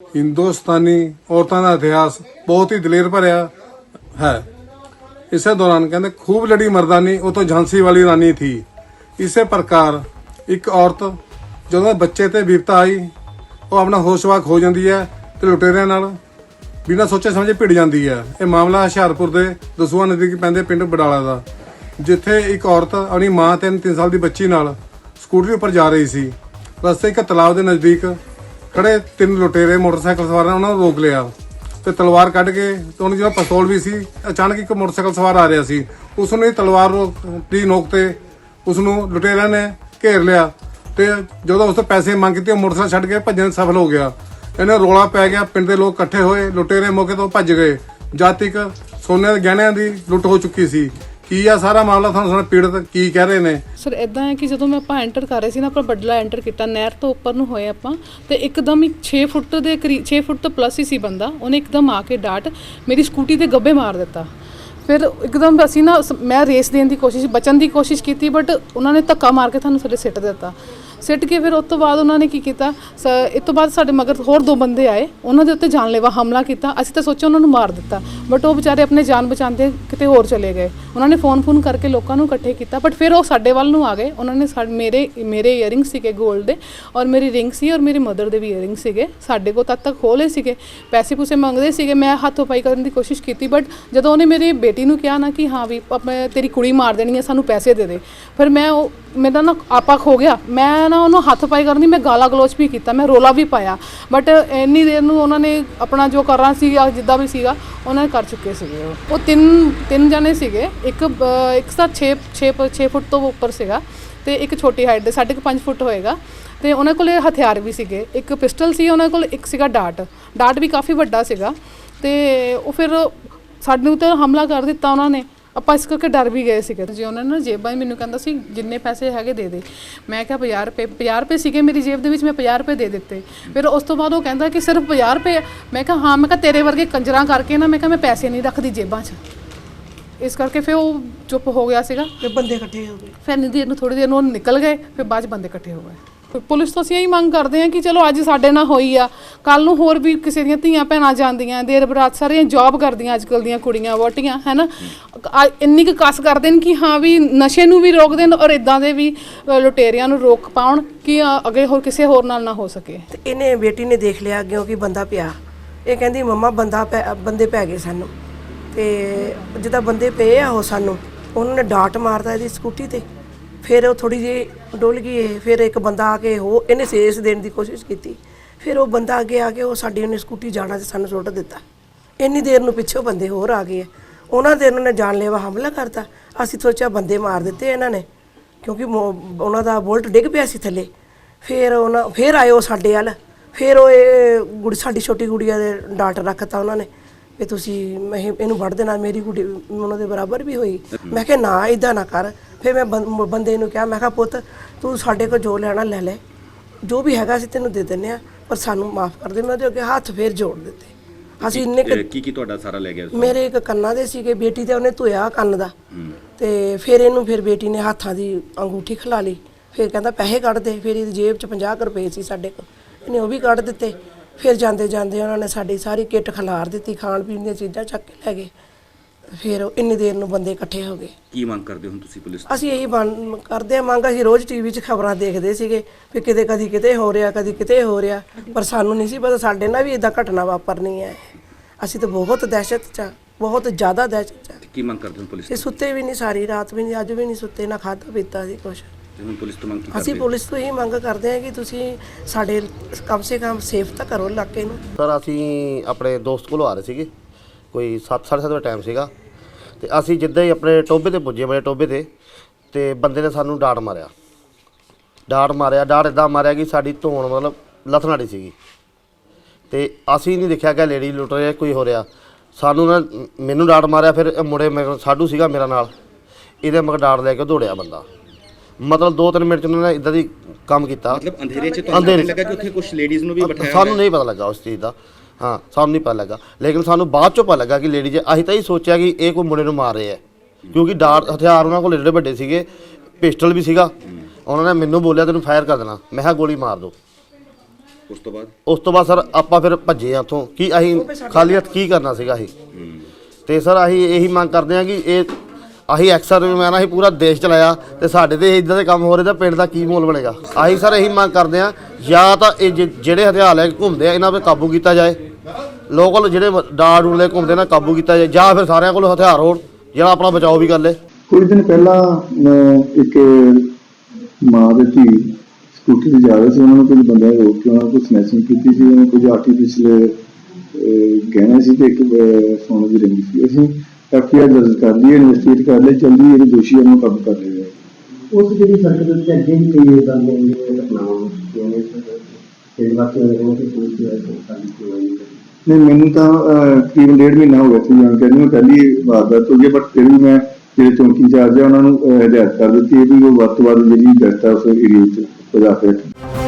ਹਿੰਦੁਸਤਾਨੀ ਔਰਤਾਂ ਦਾ ਇਤਿਹਾਸ ਬਹੁਤ ਹੀ ਦਲੇਰ ਭਰਿਆ ਹੈ। ਇਸੇ ਦੌਰਾਨ ਕਹਿੰਦੇ, ਖੂਬ ਲੜੀ ਮਰਦਾਨੀ, ਉਹ ਤੋਂ ਝਾਂਸੀ ਵਾਲੀ ਰਾਨੀ ਥੀ। ਇਸੇ ਪ੍ਰਕਾਰ ਇੱਕ ਔਰਤ ਜਦੋਂ ਬੱਚੇ ਤੇ ਵਿਪਤਾ ਆਈ, ਉਹ ਆਪਣਾ ਹੋਸ਼ਵਾਕ ਹੋ ਜਾਂਦੀ ਹੈ ਤੇ ਲੁਟੇਰਿਆਂ ਨਾਲ ਬਿਨਾਂ ਸੋਚੇ ਸਮਝੇ ਭਿੜ ਜਾਂਦੀ ਹੈ। ਇਹ ਮਾਮਲਾ ਹੁਸ਼ਿਆਰਪੁਰ ਦੇ ਦਸੂਹਾ ਨਜ਼ਦੀਕ ਪੈਂਦੇ ਪਿੰਡ ਬਡਾਲਾ ਦਾ, ਜਿੱਥੇ ਇੱਕ ਔਰਤ ਆਪਣੀ ਮਾਂ ਤੇ 3 ਸਾਲ ਦੀ ਬੱਚੀ ਨਾਲ ਸਕੂਟਰੀ ਉੱਪਰ ਜਾ ਰਹੀ ਸੀ। ਰਸਤੇ ਇੱਕ ਤਲਾਬ ਦੇ ਨਜ਼ਦੀਕ ਖੜੇ ਤਿੰਨ ਲੁਟੇਰੇ ਮੋਟਰਸਾਈਕਲ ਸਵਾਰ ਨੇ, ਉਹਨਾਂ ਨੂੰ ਰੋਕ ਲਿਆ। ਤੇ ਤਲਵਾਰ ਕੱਢ ਕੇ ਤੇ ਉਹਨਾਂ ਜਿਹੜਾ ਪਿਸਤੌਲ ਵੀ ਸੀ, ਅਚਾਨਕ ਇੱਕ ਮੋਟਰਸਾਈਕਲ ਸਵਾਰ ਆ ਰਿਹਾ ਸੀ। ਉਸ ਨੂੰ ਤਲਵਾਰ ਰੋਕ- ਦੀ ਨੋਕ ਤੇ ਉਸ ਨੂੰ ਲੁਟੇਰਿਆਂ ਨੇ ਘੇਰ ਲਿਆ। ਤੇ ਜਦੋਂ ਉਸ ਤੋਂ ਪੈਸੇ ਮੰਗ ਕੀਤੇ ਮੋਟਰਸਾਈਕਲ ਛੱਡ ਕੇ ਭੱਜਣ 'ਚ ਸਫਲ ਹੋ ਗਿਆ। ਇਹਨੇ ਰੋਲਾ ਪੈ ਗਿਆ, ਪਿੰਡ ਦੇ ਲੋਕ ਇਕੱਠੇ ਹੋਏ, ਲੁਟੇਰੇ ਮੌਕੇ ਤੋਂ ਭੱਜ ਗਏ। ਜਦ ਤੱਕ ਸੋਨੇ ਦੇ ਗਹਿਣਿਆਂ ਦੀ ਲੁੱਟ ਹੋ ਚੁੱਕੀ ਸੀ। ਕੀ ਆ ਸਾਰਾ ਮਾਮਲਾ? ਤੁਹਾਨੂੰ ਸੁਣਾ, ਪੀੜਤ ਕੀ ਕਹਿ ਰਹੇ ਨੇ? ਸਰ ਇਦਾਂ ਹੈ ਕਿ ਜਦੋਂ ਮੈਂ ਆਪਾਂ ਐਂਟਰ ਕਰ ਰਹੇ ਸੀ ਨਾ ਆਪਾਂ ਬਡਲਾ ਐਂਟਰ ਕੀਤਾ, ਨਹਿਰ ਤੋਂ ਉੱਪਰ ਨੂੰ ਹੋਏ ਆਪਾਂ, ਤੇ ਇੱਕਦਮ ਹੀ 6 ਫੁੱਟ ਦੇ ਕਰੀਬ 6 ਫੁੱਟ ਤੋਂ ਪਲੱਸ ਹੀ ਸੀ ਬੰਦਾ। ਉਹਨੇ ਇੱਕਦਮ ਆ ਕੇ ਡਾਟ ਮੇਰੀ ਸਕੂਟੀ ਤੇ ਗੱਬੇ ਮਾਰ ਦਿੱਤਾ। ਫਿਰ ਇੱਕਦਮ ਅਸੀਂ ਨਾ ਸ- ਮੈਂ ਰੇਸ ਦੇਣ ਦੀ ਕੋਸ਼ਿਸ਼, ਬਚਣ ਦੀ ਕੋਸ਼ਿਸ਼ ਕੀਤੀ ਬਟ ਉਹਨਾਂ ਨੇ ਧੱਕਾ ਮਾਰ ਕੇ ਤੁਹਾਨੂੰ ਥੱਲੇ ਸਿੱਟ ਦਿੱਤਾ। ਸਿੱਟ ਕੇ ਫਿਰ ਉਸ ਤੋਂ ਬਾਅਦ ਉਹਨਾਂ ਨੇ ਕੀ ਕੀਤਾ? ਸ- ਇਸ ਤੋਂ ਬਾਅਦ ਸਾਡੇ ਮਗਰ ਹੋਰ ਦੋ ਬੰਦੇ ਆਏ। ਉਹਨਾਂ ਦੇ ਉੱਤੇ ਜਾਨਲੇਵਾ ਹਮਲਾ ਕੀਤਾ। ਅਸੀਂ ਤਾਂ ਸੋਚਿਆ ਉਹਨਾਂ ਨੂੰ ਮਾਰ ਦਿੱਤਾ ਬਟ ਉਹ ਵਿਚਾਰੇ ਆਪਣੇ ਜਾਨ ਬਚਾਉਂਦੇ ਕਿਤੇ ਹੋਰ ਚਲੇ ਗਏ। ਉਹਨਾਂ ਨੇ ਫੋਨ ਫੋਨ ਕਰਕੇ ਲੋਕਾਂ ਨੂੰ ਇਕੱਠੇ ਕੀਤਾ ਬਟ ਫਿਰ ਉਹ ਸਾਡੇ ਵੱਲ ਨੂੰ ਆ ਗਏ। ਉਹਨਾਂ ਨੇ ਸਾਡੇ ਮੇਰੇ ਮੇਰੇ ਇਅਰਿੰਗ ਸੀਗੇ 골ਡ ਦੇ ਔਰ ਮੇਰੀ ਰਿੰਗ ਸੀ ਔਰ ਮੇਰੀ ਮਦਰ ਦੇ ਵੀ ਇਅਰਿੰਗ ਸੀਗੇ। ਸਾਡੇ ਕੋਲ ਤਦ ਤੱਕ ਖੋਲੇ ਸੀਗੇ। ਪੈਸੇ ਪੂਸੇ ਮੰਗਦੇ ਸੀਗੇ। ਮੈਂ ਹੱਥੋਂ ਪਾਈ ਕਰਨ ਦੀ ਕੋਸ਼ਿਸ਼ ਕੀਤੀ ਬਟ ਜਦੋਂ ਉਹਨੇ ਮੇਰੀ ਬੇਟੀ ਨੂੰ ਕਿਹਾ ਨਾ ਕਿ ਹਾਂ ਵੀ ਆਪਾਂ ਤੇਰੀ ਕੁੜੀ ਮਾਰ ਦੇਣੀ ਹੈ, ਸਾਨੂੰ ਪੈਸੇ ਦੇ ਦੇ, ਫਿਰ ਮੈਂ ਉਹ, ਮੇਰਾ ਨਾ ਆਪਾ ਖੋ ਗਿਆ। ਮੈਂ ਨਾ ਉਹਨੂੰ ਹੱਥ ਪਾਈ ਕਰਨ ਦੀ ਮੈਂ ਗਾਲਾ ਗਲੋਚ ਵੀ ਕੀਤਾ, ਮੈਂ ਰੋਲਾ ਵੀ ਪਾਇਆ। ਬਟ ਇੰਨੀ ਦੇਰ ਨੂੰ ਉਹਨਾਂ ਨੇ ਆਪਣਾ ਜੋ ਕਰਨਾ ਸੀ ਜਿੱਦਾਂ ਵੀ ਸੀਗਾ, ਉਹਨਾਂ ਨੇ ਕਰ ਚੁੱਕੇ ਸੀਗੇ ਉਹ ਤਿੰਨ ਤਿੰਨ ਜਣੇ ਸੀਗੇ। ਇੱਕ ਇੱਕ ਤਾਂ 6 6 6 ਫੁੱਟ ਤੋਂ ਉੱਪਰ ਸੀਗਾ ਤੇ ਇੱਕ ਛੋਟੀ ਹਾਈਟ ਦੇ, ਸਾਢੇ ਕੁ 5 ਫੁੱਟ ਹੋਏਗਾ। ਤੇ ਉਹਨਾਂ ਕੋਲ ਹਥਿਆਰ ਵੀ ਸੀਗੇ। ਇੱਕ ਪਿਸਟਲ ਸੀ, ਉਹਨਾਂ ਕੋਲ ਇੱਕ ਸੀਗਾ ਡਾਟ। ਡਾਟ ਵੀ ਕਾਫੀ ਵੱਡਾ ਸੀਗਾ। ਤੇ ਉਹ ਫਿਰ ਸਾਡੇ ਉੱਤੇ ਹਮਲਾ ਕਰ ਦਿੱਤਾ ਉਹਨਾਂ ਨੇ। ਆਪਾਂ ਇਸ ਕਰਕੇ ਡਰ ਵੀ ਗਏ ਸੀਗੇ। ਜੀ ਉਹਨਾਂ ਨੇ ਨਾ ਜੇਬਾਂ 'ਚ ਮੈਨੂੰ ਕਹਿੰਦਾ ਸੀ, ਜਿੰਨੇ ਪੈਸੇ ਹੈਗੇ ਦੇ ਦੇ। ਮੈਂ ਕਿਹਾ 50 ਰੁਪਏ 50 ਰੁਪਏ ਸੀਗੇ ਮੇਰੀ ਜੇਬ ਦੇ ਵਿੱਚ, ਮੈਂ 50 ਰੁਪਏ ਦੇ ਦਿੱਤੇ। ਫਿਰ ਉਸ ਤੋਂ ਬਾਅਦ ਉਹ ਕਹਿੰਦਾ ਕਿ ਸਿਰਫ 50 ਰੁਪਏ। ਮੈਂ ਕਿਹਾ, ਹਾਂ, ਮੈਂ ਕਿਹਾ ਤੇਰੇ ਵਰਗੇ ਕੰਜਰਾਂ ਕਰਕੇ ਨਾ, ਮੈਂ ਕਿਹਾ ਮੈਂ ਪੈਸੇ ਨਹੀਂ ਰੱਖਦੀ ਜੇਬਾਂ 'ਚ। ਇਸ ਕਰਕੇ ਫਿਰ ਉਹ ਚੁੱਪ ਹੋ ਗਿਆ ਸੀਗਾ। ਤੇ ਬੰਦੇ ਇਕੱਠੇ ਹੋ ਗਏ। ਫਿਰ ਨਿਧੀ ਨੂੰ ਥੋੜੀ ਦੇਰ ਨੂੰ ਉਹ ਨਿਕਲ ਗਏ ਫਿਰ ਬਾਅਦ 'ਚ ਬੰਦੇ ਇਕੱਠੇ ਹੋ ਗਏ। ਫਿਰ ਪੁਲਿਸ ਤੋਂ ਅਸੀਂ ਇਹੀ ਮੰਗ ਕਰਦੇ ਹਾਂ ਕਿ ਚਲੋ ਅੱਜ ਸਾਡੇ ਨਾਲ ਹੋਈ ਆ ਕੱਲ ਨੂੰ ਹੋਰ ਵੀ ਕਿਸੇ ਦੀਆਂ ਧੀਆਂ ਭੈਣਾਂ ਜਾਂਦੀਆਂ ਦੇਰ ਬਰਾਤ ਸਾਰੀਆਂ ਜੌਬ ਕਰਦੀਆਂ ਅੱਜ ਕੱਲ ਦੀਆਂ ਕੁੜੀਆਂ ਵੋਟੀਆਂ ਹੈਨਾ? ਆ- ਇੰਨੀ ਕੁ ਕਸ ਕਰਦੇ ਨੇ ਕਿ ਹਾਂ ਵੀ ਨਸ਼ੇ ਨੂੰ ਵੀ ਰੋਕ ਦੇਣ ਔਰ ਇਦਾਂ ਦੇ ਵੀ ਅ, ਲੁਟੇਰਿਆਂ ਨੂੰ ਰੋਕ ਪਾਉਣ ਕਿ ਅ, ਅੱਗੇ ਹੋਰ ਕਿਸੇ ਹੋਰ ਨਾਲ ਨਾ ਹੋ ਸਕੇ। ਤੇ ਇਹਨੇ ਬੇਟੀ ਨੇ ਦੇਖ ਲਿਆ ਅੱਗੇ ਕਿ ਬੰਦਾ ਪਿਆ। ਇਹ ਕਹਿੰਦੀ ਮੰਮਾ ਬੰਦਾ ਪੈ- ਬੰਦੇ ਪੈ ਗਏ ਸਾਨੂੰ। ਤੇ ਜਿੱਦਾਂ ਬੰਦੇ ਪਏ ਆ ਉਹ ਸਾਨੂੰ, ਉਹਨਾਂ ਨੇ ਡਾਟ ਮਾਰਦਾ ਇਹਦੀ ਸਕੂਟੀ ਤੇ। ਫਿਰ ਉਹ ਥੋੜੀ ਜਿਹੀ ਡੁੱਲ ਗਈ ਇਹ, ਫਿਰ ਇੱਕ ਬੰਦਾ ਆ ਕੇ ਉਹ ਇਹਨੇ ਸੇਸ ਦੇਣ ਦੀ ਕੋਸ਼ਿਸ਼ ਕੀਤੀ। ਫਿਰ ਉਹ ਬੰਦਾ ਅੱਗੇ ਆ ਕੇ ਉਹ ਸਾਡੀ ਉਹਨੇ ਸਕੂਟੀ ਜਾਣਾ ਤੇ ਸਾਨੂੰ ਸੁੱਟ ਦਿੱਤਾ। ਇੰਨੀ ਦੇਰ ਨੂੰ ਪਿੱਛੋਂ ਬੰਦੇ ਹੋਰ ਆ ਗਏ ਆ। ਉਹਨਾਂ ਦੇ ਉਹਨਾਂ ਨੇ ਜਾਨਲੇਵਾ ਹਮਲਾ ਕਰਤਾ। ਅਸੀਂ ਸੋਚਿਆ ਬੰਦੇ ਮਾਰ ਦਿੱਤੇ ਇਹਨਾਂ ਨੇ, ਕਿਉਂਕਿ ਮੋ- ਉਹਨਾਂ ਦਾ ਬੁਲਟ ਡਿੱਗ ਪਿਆ ਸੀ ਥੱਲੇ। ਫਿਰ ਉਹਨਾਂ, ਫਿਰ ਆਏ ਉਹ ਸਾਡੇ ਵੱਲ। ਫਿਰ ਉਹ ਇਹ ਗੁੜ, ਸਾਡੀ ਛੋਟੀ ਗੁੜੀਆ ਦੇ ਡਾਟ ਰੱਖਤਾ ਉਹਨਾਂ ਨੇ। ਵੀ ਤੁਸੀਂ ਮੈਂ ਇਹ- ਇਹਨੂੰ ਵੜ ਦੇਣਾ ਮੇਰੀ ਗੁੜੀ ਉਹਨਾਂ ਦੇ ਬਰਾਬਰ ਵੀ ਹੋਈ। ਮੈਂ ਕਿਹਾ ਨਾ ਇਦਾਂ ਨਾ ਕਰ। ਫਿਰ ਮੈਂ ਬੰ- ਬੰਦੇ ਨੂੰ ਕਿਹਾ ਮੈਂ ਕਿਹਾ ਪੁੱਤ ਤੂੰ ਸਾਡੇ ਕੋਲ ਜੋ ਲੈਣਾ ਲੈ ਲੈ। ਜੋ ਵੀ ਹੈਗਾ ਅਸੀਂ ਤੈਨੂੰ ਦੇ ਦਿੰਨੇ ਆ ਪਰ ਸਾਨੂੰ ਮਾਫ ਕਰ ਦੇ। ਮੈਂ ਉਹਦੇ ਅੱਗੇ ਹੱਥ ਫੇਰ ਜੋੜ ਦਿੱਤੇ। ਅਸੀਂ ਇੰਨੇ ਕੀ ਕੀ ਤੁਹਾਡਾ ਸਾਰਾ ਲੈ ਗਿਆ ਮੇਰੇ ਇੱਕ ਕੰਨਾਂ ਦੇ ਸੀਗੇ ਬੇਟੀ ਤੇ ਉਹਨੇ ਧੋਇਆ ਕੰਨ ਦਾ। ਤੇ ਫਿਰ ਇਹਨੂੰ ਫਿਰ ਬੇਟੀ ਨੇ ਹੱਥਾਂ ਦੀ ਅੰਗੂਠੀ ਖਿਲਾ ਲਈ। ਫਿਰ ਕਹਿੰਦਾ ਪੈਸੇ ਕੱਢ ਦੇ। ਫਿਰ ਇਹਦੀ ਜੇਬ 'ਚ 50 ਕੁ ਰੁਪਏ ਸੀ ਸਾਡੇ ਕੋਲ। ਇਹਨੇ ਉਹ ਵੀ ਕੱਢ ਦਿੱਤੇ। ਫਿਰ ਜਾਂਦੇ ਜਾਂਦੇ ਉਹਨਾਂ ਨੇ ਸਾਡੀ ਸਾਰੀ ਕਿੱਟ ਖਿਲਾਰ ਦਿੱਤੀ ਖਾਣ ਪੀਣ ਦੀਆਂ ਚੀਜ਼ਾਂ ਚੱਕ ਕੇ ਲੈ ਗਏ। ਫਿਰ ਉਹ ਇੰਨੀ ਦੇਰ ਨੂੰ ਬੰਦੇ ਇਕੱਠੇ ਹੋ ਗਏ। ਕੀ ਮੰਗ ਕਰਦੇ ਹੁਣ ਤੁਸੀਂ ਪੁਲਿਸ ਤੋਂ? ਅਸੀਂ ਇਹੀ ਬਣ- ਕਰਦੇ ਆ ਮੰਗ ਅਸੀਂ ਰੋਜ਼ ਟੀਵੀ 'ਚ ਖਬਰਾਂ ਦੇਖਦੇ ਸੀਗੇ ਵੀ ਕਿਤੇ ਕਦੀ ਕਿਤੇ ਹੋ ਰਿਹਾ ਕਦੀ ਕਿਤੇ ਹੋ ਰਿਹਾ ਪਰ ਸਾਨੂੰ ਨਹੀਂ ਸੀ ਪਤਾ ਸਾਡੇ ਨਾਲ ਵੀ ਇਦਾਂ ਘਟਨਾ ਵਾਪਰਨੀ ਹੈ। ਅਸੀਂ ਤਾਂ ਬਹੁਤ ਦਹਿਸ਼ਤ 'ਚ ਆ, ਬਹੁਤ ਜ਼ਿਆਦਾ ਦਹਿਸ਼ਤ 'ਚ ਆ। ਤੇ ਕੀ ਮੰਗ ਕਰਦੇ ਹੋ ਪੁਲਿਸ ਤੇ? ਸੁੱਤੇ ਵੀ ਨਹੀਂ ਸਾਰੀ ਰਾਤ ਵੀ ਨਹੀਂ ਅੱਜ ਵੀ ਨਹੀਂ ਸੁੱਤੇ ਨਾ ਖਾਧਾ ਪੀਤਾ ਸੀ ਕੁਛ। ਹੁਣ ਪੁਲਿਸ ਤੋਂ ਮੰਗ ਕੀ ਅਸੀਂ ਪੁਲਿਸ ਤੋਂ ਇਹ ਮੰਗ ਕਰਦੇ ਹਾਂ ਕਿ ਤੁਸੀਂ ਸਾਡੇ ਕਮ ਸੇ ਕਮ ਸੇਫ ਤਾਂ ਕਰੋ ਇਲਾਕੇ ਨੂੰ। ਸਰ ਅਸੀਂ ਆਪਣੇ ਦੋਸਤ ਕੋਲੋਂ ਆ ਰਹੇ ਸੀਗੇ। ਕੋਈ 7:30 ਦਾ ਟਾਈਮ ਸੀਗਾ। ਤੇ ਅਸੀਂ ਜਿੱਦਾਂ ਹੀ ਆਪਣੇ ਟੋਬੇ ਤੇ ਪੁੱਜੇ ਮੇਰੇ ਟੋਬੇ ਤੇ ਤੇ ਬੰਦੇ ਨੇ ਸਾਨੂੰ ਡਾਟ ਮਾਰਿਆ। ਡਾਟ ਮਾਰਿਆ ਡਾਟ ਇਦਾਂ ਮਾਰਿਆ ਕਿ ਸਾਡੀ ਧੌਣ ਮਤਲਬ ਲਥਨਾੜੀ ਸੀਗੀ। ਤੇ ਅਸੀਂ ਨਹੀਂ ਦੇਖਿਆ ਕਿ ਲੇਡੀ ਲੁੱਟ ਰਿਹਾ ਕੋਈ ਹੋ ਰਿਹਾ। ਸਾਨੂੰ ਨਾ ਮੈਨੂੰ ਡਾਟ ਮਾਰਿਆ ਫਿਰ ਇਹ ਮੁੰਡੇ ਮੇਰੇ ਸਾਡੂ ਸੀਗਾ ਮੇਰਾ ਨਾਲ। ਇਹਦੇ ਮਗਰ ਡਾਟ ਲੈ ਕੇ ਦੌੜਿਆ ਬੰਦਾ। ਮਤਲਬ 2-3 ਮਿੰਟ ਚ ਉਹਨਾਂ ਨੇ ਇਦਾਂ ਦੀ ਕੰਮ ਕੀਤਾ। ਮਤਲਬ ਅੰਧੇਰੇ 'ਚ ਤੁਹਾਨੂੰ ਅੰਧੇਰੇ ਲੱਗਾ ਕਿ ਉੱਥੇ ਕੁਝ ਲੇਡੀਜ਼ ਨੂੰ ਵੀ ਬਿਠਾਇਆ ਸਾਨੂੰ ਨਹੀਂ ਪਤਾ ਲੱਗਾ ਉਸ ਚੀਜ਼ ਦਾ। ਹਾਂ ਸਾਨੂੰ ਨਹੀਂ ਪਤਾ ਲੱਗਾ। ਲੇਕਿਨ ਸਾਨੂੰ ਬਾਅਦ ਚੋਂ ਪਤਾ ਲੱਗਾ ਕਿ ਲੇਡੀ ਜੇ ਅਸੀਂ ਤਾਂ ਹੀ ਸੋਚਿਆ ਕਿ ਇਹ ਕੋਈ ਮੁੰਡੇ ਨੂੰ ਮਾਰ ਰਿਹਾ ਹੈ ਕਿਉਂਕਿ ਡਾਟ ਹਥਿਆਰ ਉਹਨਾਂ ਕੋਲ ਏਡੇ ਵੱਡੇ ਸੀਗੇ ਪਿਸਟਲ ਵੀ ਸੀਗਾ। ਉਹਨਾਂ ਨੇ ਮੈਨੂੰ ਬੋਲਿਆ ਤੈਨੂੰ ਫਾਇਰ ਕਰ ਦੇਣਾ। ਮੈਂ ਕਿਹਾ ਗੋਲੀ ਮਾਰ ਦੋ। ਉਸ ਤੋਂ ਬਾਅਦ? ਉਸ ਤੋਂ ਬਾਅਦ ਸਰ ਆਪਾਂ ਫਿਰ ਭੱਜੇ ਆ ਉੱਥੋਂ। ਕੀ ਅਸੀਂ ਖਾਲੀ ਹੱਥ ਕੀ ਕਰਨਾ ਸੀਗਾ ਅਸੀਂ? ਤੇ ਸਰ ਅਸੀਂ ਇਹੀ ਮੰਗ ਕਰਦੇ ਆ ਕਿ ਇਹ ਅਸੀਂ ਐਕਸਰ ਮੈਂ ਨਾ ਅਸੀਂ ਪੂਰਾ ਦੇਸ਼ ਚਲਾਇਆ ਤੇ ਸਾਡੇ ਤੇ ਇਦਾਂ ਦੇ ਕੰਮ ਹੋ ਰਹੇ ਤਾਂ ਪਿੰਡ ਦਾ ਕੀ ਮੋਲ ਬਣੇਗਾ? ਅਸੀਂ ਸਰ ਇਹੀ ਮੰਗ ਕਰਦੇ ਆ ਜਾਂ ਤਾਂ ਇਹ ਜਿ- ਜਿਹੜੇ ਹਥਿਆਰ ਲੈ ਕੇ ਘੁੰਮਦੇ ਆ ਇਹਨਾਂ 'ਤੇ ਕਾਬੂ ਕੀਤਾ ਜਾਏ। ਲੋਕਲ ਜਿਹੜੇ ਡਾਰ ਡੂਰ ਲੈ ਕੇ ਘੁੰਮਦੇ ਨਾ ਕਾਬੂ ਕੀਤਾ ਜਾਏ ਜਾਂ ਫਿਰ ਸਾਰਿਆਂ ਕੋਲ ਹਥਿਆਰ ਹੋਣ ਜਿਹੜਾ ਆਪਣਾ ਬਚਾਓ ਵੀ ਕਰ ਲੇ। ਕੁਝ ਦਿਨ ਪਹਿਲਾਂ ਅਹ, ਇੱਕ ਮਾਂ ਦੇ ਧੀ ਸਕੂਟੀ ਤੇ ਜਾ ਰਹੇ ਸੀ ਉਹਨਾਂ ਨੂੰ ਕੁਝ ਬੰਦਿਆਂ ਨੇ ਰੋਕ ਕੇ ਉਹਨਾਂ ਕੋਲ ਸਨੈਚਿੰਗ ਕੀਤੀ ਸੀ ਉਹਨਾਂ ਨੂੰ ਕੁਝ ਆਰਟੀਫਿਸ਼ਲ ਗਹਿਣੇ ਸੀ ਤੇ ਇੱਕ ਅਹ, ਸੋਨੇ ਦੀ ਰਿੰਗ ਸੀ। ਅਸੀਂ ਐਫਆਈਆਰ ਦਰਜ ਕਰ ਲਈ ਇਨਵੈਸਟੀਗੇਟ ਕਰ ਲਈ ਜਲਦੀ ਜਿਹੜੇ ਦੋਸ਼ੀਆਂ ਨੂੰ ਕਾਬੂ ਕਰ ਲਿਆ ਉਸ ਜਿਹੜੀ ਸੜਕ ਦੇ ਉੱਤੇ ਅੱਗੇ ਵੀ ਕਈ ਇਦਾਂ ਜਿਹੜੀਆਂ ਘਟਨਾਵਾਂ ਜਿਵੇਂ ਤੇ ਵਾਕਿਆ ਹੋਇਆ ਕਿ ਦੀ ਸਾਡੀ ਕੋਈ ਨਹੀਂ ਮੈਨੂੰ ਤਾਂ ਤਕਰੀਬਨ ਡੇਢ ਮਹੀਨਾ ਹੋ ਗਿਆ ਸੀ ਜਾਣਕਾਰੀ ਨੂੰ ਪਹਿਲੀ ਵਾਰਦਾਤ ਹੈ ਬਟ ਫਿਰ ਵੀ ਮੈਂ ਜਿਹੜੇ ਚੌਂਕੀ ਇੰਚਾਰਜ ਆ ਉਹਨਾਂ ਨੂੰ ਹਦਾਇਤ ਕਰ ਦਿੱਤੀ ਹੈ ਵੀ ਉਹ ਵੱਧ ਤੋਂ ਵੱਧ ਜਿਹੜੀ ਗਸ਼ਤ ਹੈ ਉਸ ਏਰੀਆ ਵਿੱਚ ਵਧਾ ਕੇ ਰੱਖਣ।